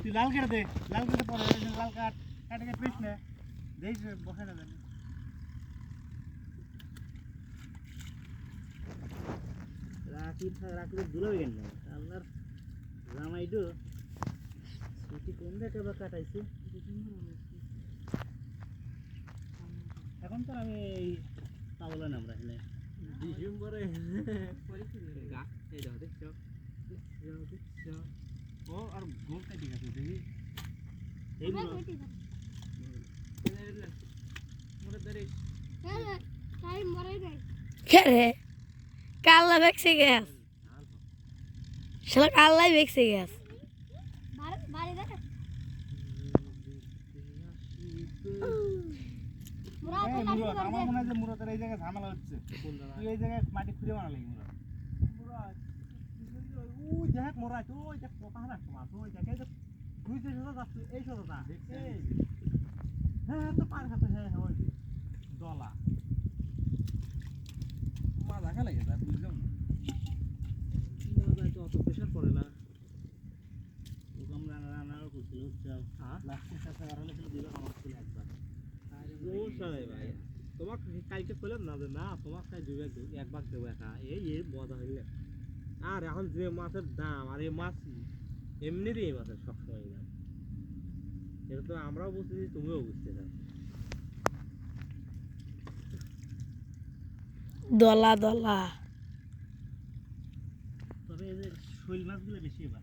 তুই লাল কেটে দে লাল কেটে পরে লাল কাট কাটে পিস নে দেই বসে রাখি রাখলে দুলো গেল না আপনার জামাইটো কোন বা কাটাইছে এখন তো আমি এই পাবলো আমরা এখানে ডিসেম্বরে। ও আর গোলটা ঠিক আছে দেখি। এই মোরে ধরে কে রে? কাল্লা বেকসে গেছ শালা কাল্লাই বেকসে গেছ এই মুরত, আমার মনে হয় যে মুরতের এই জায়গায় ঝামেলা হচ্ছে। তুই এই জায়গায় মাটি খুঁড়ে বানালি মুরত ওই দেখ মোরা তো ওই দেখ পোকা না তোমার ওই দেখ এই যে দুই যে সোজা যাচ্ছে এই সোজা এই। হ্যাঁ হ্যাঁ তো পার হাতে হ্যাঁ হ্যাঁ ওই দলা। মাজা খেলে গেছে বুঝলাম না অত প্রেশার পড়ে না ওকে আমরা রান্নাও করছিল উৎসব হ্যাঁ লাস্টের সাথে আর হলে দিল আমার ছিল একবার সমস্যা নেই ভাই। তোমাকে কালকে কইলাম না যে না তোমাকে তাই দুই ভাগ এক ভাগ দেবো একা। এই এই মজা হইলে। আর এখন যে মাছের দাম আর এই মাছ এমনিতেই এই মাছের সবসময় দাম। এটা তো আমরাও বুঝতেছি তুমিও বুঝতে চাও দলা দলা। তবে এই যে শৈল মাছগুলো বেশি এবার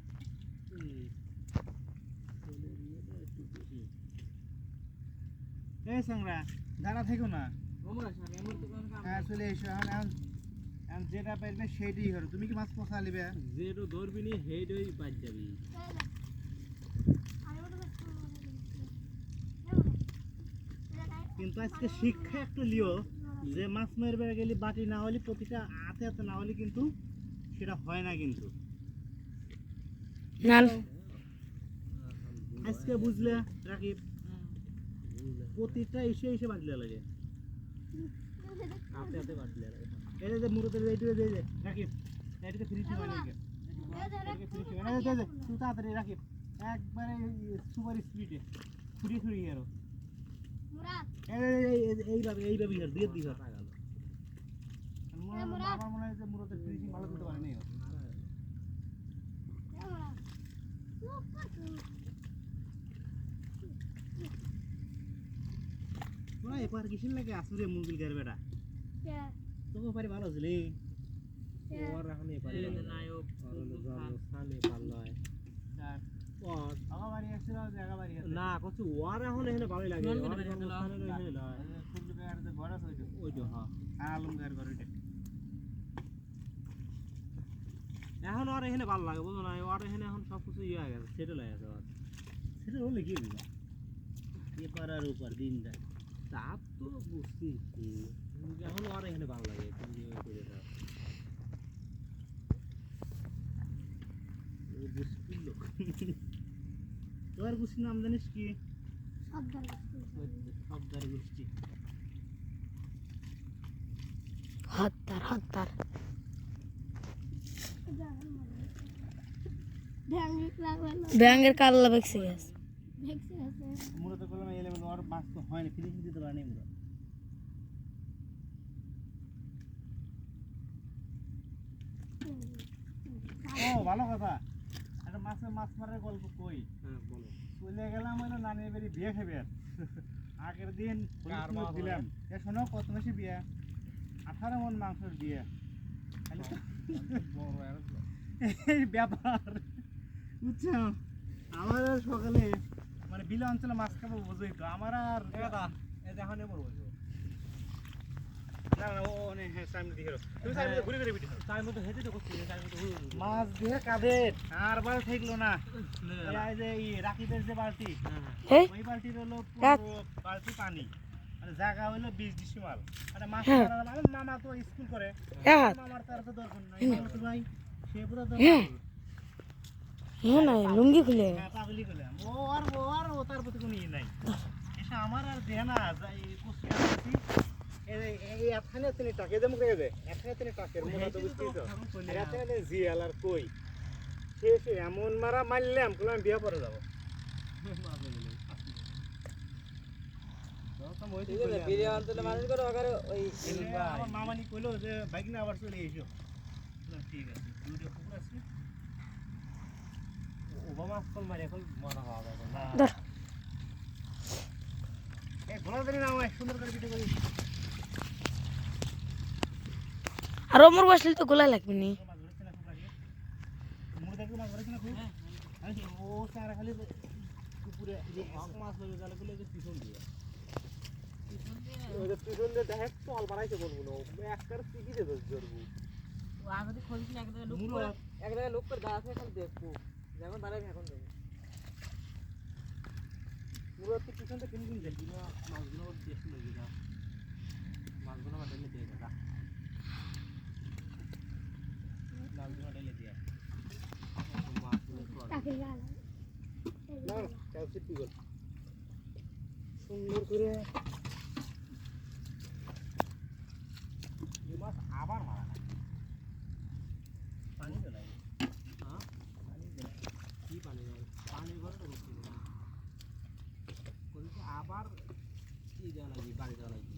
এই সংরা। দাঁড়া থেকো না। হ্যাঁ চলে এসো। এখন এখন এখন যেটা পারবে সেইটাই হলো। তুমি কি মাছ পোষা নিবে? যেটো ধরবি নি সেইটাই বাদ যাবি। কিন্তু আজকে শিক্ষা একটু লিও যে মাছ মারবে গেলে বাটি না হলে প্রতিটা হাতে হাতে না হলে কিন্তু সেটা হয় না কিন্তু। আজকে বুঝলে রাকিব? প্রতিটা এসে এসে বাজলে লাগে। হাতে হাতে বাটলে আর এই যে মুরতের এইটুকু যে যে রাকিব এটাকে ফ্রি ছিল ফ্রি এই যে তুই তাড়াতাড়ি রাকিব একবারে সুপার স্পিডে ছুরি ছুরি আরও। এই এই এই এইভাবে এইভাবে আমার মনে হয় যে মুরতের ফিনিশিং ভালো দিতে পারে কিসের লাগে আসুরে মুরগিল গার বেটা। তোকে পারি ভালো ছিলি ওর এখন পারে নায়ক সানে পাল্লায় না কচু এখন এখানে ভালোই লাগে। হ্যাঁ আর এখানে ভালো লাগে বুঝো না আর এখানে এখন সব কিছু ইয়ে হয়ে গেছে সেটেল হয়ে গেছে ওর। সেটা হলে কি হইবা এপার আর ওপার দিন যায়। তা তো বুঝছি কিন্তু এখন আর এখানে ভালো লাগে তুমি যে করে দাও ও বুঝছিল তোর গোষ্ঠীর নাম জানিস কি সবদার গোষ্ঠী হত্যার হত্যার ব্যাঙের কাল্লা বেকসে গেছ মূলত ওর মাছ তো হয়নি ফিনিশিং দিতে পারেনি আমরা। ও ভালো কথা। একটা মাছের মাছ মারার গল্প কই? হ্যাঁ বলো। চলে গেলাম হলো নানির বাড়ি বিয়ে খাবে। আগের দিন দিলাম। এ শোনো কত মাসে বিয়ে। আঠারো মন মাংসের বিয়ে। আর এই ব্যাপার। বুঝছ? আমার সকালে মানে বিলে অঞ্চলে মাছ খাব বুঝোই তো। আমার আর দেখো বলব। মাছ দিয়ে আর থাকল না। এই যে এই রাকিবের যে বালতি হ্যাঁ। এই? ওই বালতির হলো বালতি পানি। মানে জায়গা হলো বিশ ডিসিমাল। মানে মাছ হ্যাঁ। মামা তো স্কুল করে। হ্যাঁ। মামার তার তো দরকার নাই। ভাই সে পুরো তো হ্যাঁ। হ্যাঁ না লুঙ্গি খুলে। পাগলি করলাম ও আর ও আর ও তার প্রতি কোনো ইয়ে নাই। এসে আমার আর দেহ না এখানে তিনি টাকে দেবো কে দে। এখানে তিনি টাকের মনে তো বুঝতেই তো। এখানে জিয়াল আর কই? শেষে এমন মারা মারলাম বলে আমি বিয়া পরে যাব। আমার মামানি কইলো যে বাইক না আবার চলে এসো। ঠিক আছে দুইটা কুকুর আছে। আর ওমর বসলে তো গোলা লাগবে নি। লোক করে দাঁড়াতে দেখব। যেমন দাঁড়াবে এখন দেখব মুড়ো তো পিছন থেকে কিনে কিনে দেখি মাছগুলো মাঠে দিয়ে দাদা। মাছগুলো ঢেলে দিয়ে না সিটি গল সুন্দর করে এই মাছ আবার মারা না পানি তো নাই হ্যাঁ পানি তো নাই কি পানি নাই পানি ঘরে তো ঢুকছে না আবার কি দেওয়া লাগবে বাড়ি দেওয়া লাগবে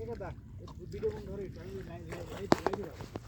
এই কথা ভিডিও ধরে টাইম